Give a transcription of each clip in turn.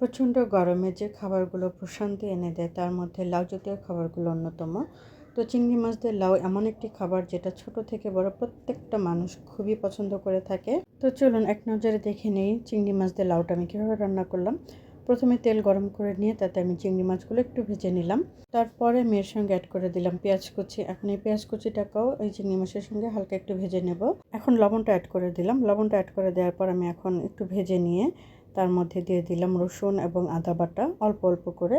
প্রচণ্ড গরমে যে খাবারগুলো প্রশান্তি এনে দেয়, তার মধ্যে লাউ জাতীয় খাবারগুলো অন্যতম। তো চিংড়ি মাছ দিয়ে লাউ এমন একটি খাবার যেটা ছোট থেকে বড় প্রত্যেকটা মানুষ খুবই পছন্দ করে থাকে। তো চলুন এক নজরে দেখে নেই চিংড়ি মাছ দিয়ে লাউটা আমি কীভাবে রান্না করলাম। প্রথমে তেল গরম করে নিয়ে তাতে আমি চিংড়ি মাছগুলো একটু ভেজে নিলাম। তারপরে মেয়ের সঙ্গে অ্যাড করে দিলাম পেঁয়াজ কুচি। এখন এই পেঁয়াজ কুচিটাকেও এই চিংড়ি মাছের সঙ্গে হালকা একটু ভেজে নেব। এখন লবণটা অ্যাড করে দিলাম। লবণটা অ্যাড করে দেওয়ার পর আমি এখন একটু ভেজে নিয়ে তার মধ্যে দিয়ে দিলাম রসুন এবং আদা বাটা। অল্প অল্প করে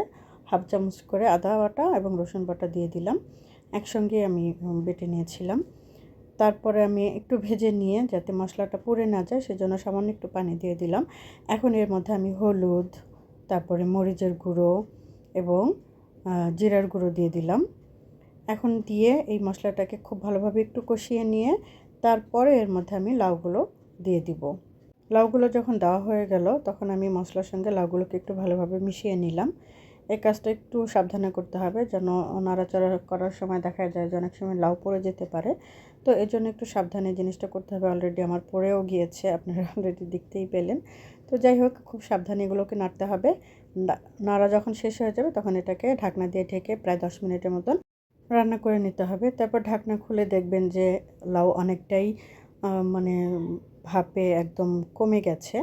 হাফ চামচ করে আদা বাটা এবং রসুন বাটা দিয়ে দিলাম। একসঙ্গে আমি বেটে নিয়েছিলাম। তারপরে আমি একটু ভেজে নিয়ে যাতে মশলাটা পুড়ে না যায় সেজন্য সামান্য একটু পানি দিয়ে দিলাম। এখন এর মধ্যে আমি হলুদ, তারপরে মরিচের গুঁড়ো এবং জিরার গুঁড়ো দিয়ে দিলাম। এখন দিয়ে এই মশলাটাকে খুব ভালোভাবে একটু কষিয়ে নিয়ে তারপরে এর মধ্যে আমি লাউগুলো দিয়ে দিব। লাউগুলো যখন দেওয়া হয়ে গেল, তখন আমি মশলার সঙ্গে লাউগুলোকে একটু ভালোভাবে মিশিয়ে নিলাম। এই কাজটা একটু সাবধানে করতে হবে যেন নাড়াচাড়া করার সময় দেখা যায় যে অনেক সময় লাউ পড়ে যেতে পারে। তো এর জন্য একটু সাবধানে জিনিসটা করতে হবে। অলরেডি আমার পড়েও গিয়েছে, আপনারা অলরেডি দেখতেই পেলেন। তো যাই হোক, খুব সাবধানে এগুলোকে নাড়তে হবে। নাড়া যখন শেষ হয়ে যাবে, তখন এটাকে ঢাকনা দিয়ে ঢেকে প্রায় দশ মিনিটের মতন রান্না করে নিতে হবে। তারপর ঢাকনা খুলে দেখবেন যে লাউ অনেকটাই মানে ভাপে একদম কমে গেছে।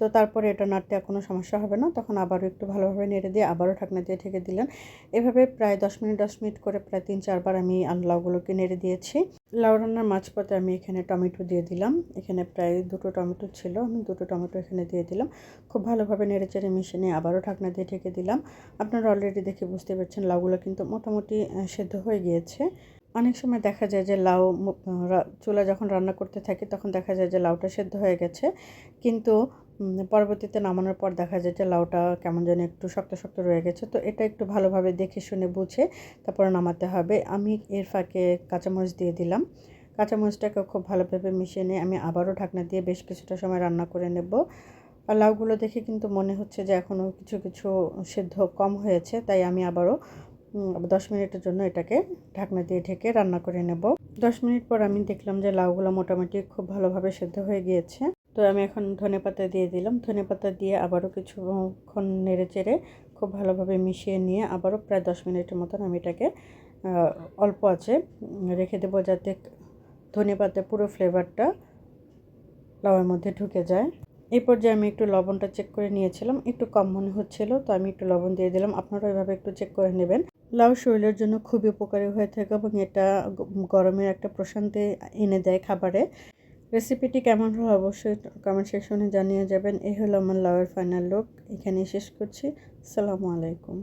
তো তারপরে এটা নাড়তে আর কোনো সমস্যা হবে না। তখন আবারও একটু ভালোভাবে নেড়ে দিয়ে আবারও ঢাকনা দিয়ে ঢেকে দিলেন। এভাবে প্রায় দশ মিনিট দশ মিনিট করে প্রায় তিন, চারবার আমি লাউগুলোকে নেড়ে দিয়েছি। লাউ রান্নার মাঝপথে আমি এখানে টমেটো দিয়ে দিলাম। এখানে প্রায় দুটো টমেটো ছিল। আমি দুটো টমেটো এখানে দিয়ে দিলাম। খুব ভালোভাবে নেড়ে চেড়ে মিশিয়ে নিয়ে আবারও ঢাকনা দিয়ে ঢেকে দিলাম। আপনারা অলরেডি দেখে বুঝতে পারছেন, লাউগুলো কিন্তু মোটামুটি সেদ্ধ হয়ে গিয়েছে। অনেক সময় দেখা যায় যে লাউ চুলা যখন রান্না করতে থাকি, তখন দেখা যায় যে লাউটা সেদ্ধ হয়ে গেছে। কিন্তু পরবর্তীতে নামানোর পর দেখা যায় যে লাউটা কেমন যেন একটু শক্ত শক্ত রয়ে গেছে। তো এটা একটু ভালোভাবে দেখে শুনে বুঝে তারপরে নামাতে হবে। আমি এর ফাঁকে কাঁচামরিচ দিয়ে দিলাম। কাঁচামরিচটাকে খুব ভালোভাবে মিশিয়ে নিয়ে আমি আবারও ঢাকনা দিয়ে বেশ কিছুটা সময় রান্না করে নেব। আর লাউগুলো দেখে কিন্তু মনে হচ্ছে যে এখনও কিছু কিছু সেদ্ধ কম হয়েছে, তাই আমি আবারও দশ মিনিটের জন্য এটাকে ঢাকনা দিয়ে ঢেকে রান্না করে নেব। দশ মিনিট পর আমি দেখলাম যে লাউগুলো মোটামুটি খুব ভালোভাবে সেদ্ধ হয়ে গিয়েছে। তো আমি এখন ধনে পাতা দিয়ে দিলাম। ধনে পাতা দিয়ে আবারও কিছুক্ষণ নেড়ে চেড়ে খুব ভালোভাবে মিশিয়ে নিয়ে আবারও প্রায় দশ মিনিটের মতন আমি এটাকে অল্প আছে রেখে দেবো যাতে ধনে পাতা পুরো ফ্লেভারটা লাউয়ের মধ্যে ঢুকে যায়। এই পর্যায়ে আমি একটু লবণটা চেক করে নিয়েছিলাম। একটু কম মনে হচ্ছিল, তো আমি একটু লবণ দিয়ে দিলাম। আপনারা ওইভাবে একটু চেক করে নেবেন। লাউ শরীরের জন্য খুবই উপকারী হয়ে থাকে এবং এটা গরমের একটা প্রশান্তি এনে দেয় খাবারে। রেসিপিটি কেমন হলো অবশ্যই কমেন্ট সেকশনে জানিয়ে যাবেন। এই হলো আমার লাউয়ের ফাইনাল লুক এখানেই শেষ করছি। আসসালামু আলাইকুম।